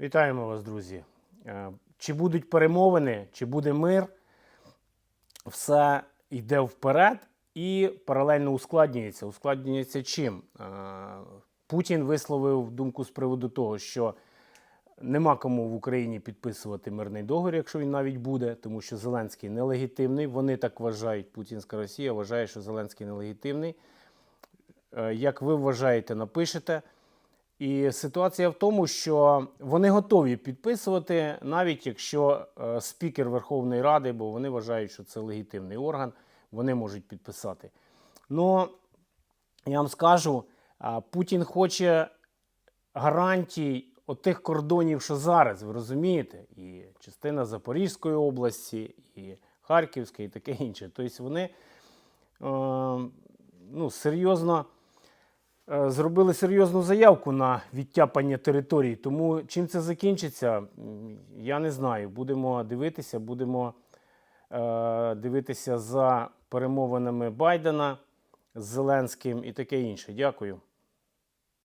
Вітаємо вас, друзі. Е, Чи будуть перемовини, чи буде мир, все йде вперед і паралельно ускладнюється. Ускладнюється чим? Е, Путін висловив думку з приводу того, що нема кому в Україні підписувати мирний договір, якщо він навіть буде, тому що Зеленський нелегітимний. Вони так вважають. Путінська Росія вважає, що Зеленський нелегітимний. Е, Як ви вважаєте, напишете. І ситуація в тому, що вони готові підписувати, навіть якщо е, спікер Верховної Ради, бо вони вважають, що це легітимний орган, вони можуть підписати. Ну, я вам скажу, Путін хоче гарантій отих кордонів, що зараз, ви розумієте? І частина Запорізької області, і Харківської, і таке інше. Тобто вони е, ну, серйозно зробили серйозну заявку на відтяпання територій. Тому чим це закінчиться, я не знаю. Будемо дивитися, будемо е, дивитися за перемовинами Байдена з Зеленським і таке інше. Дякую.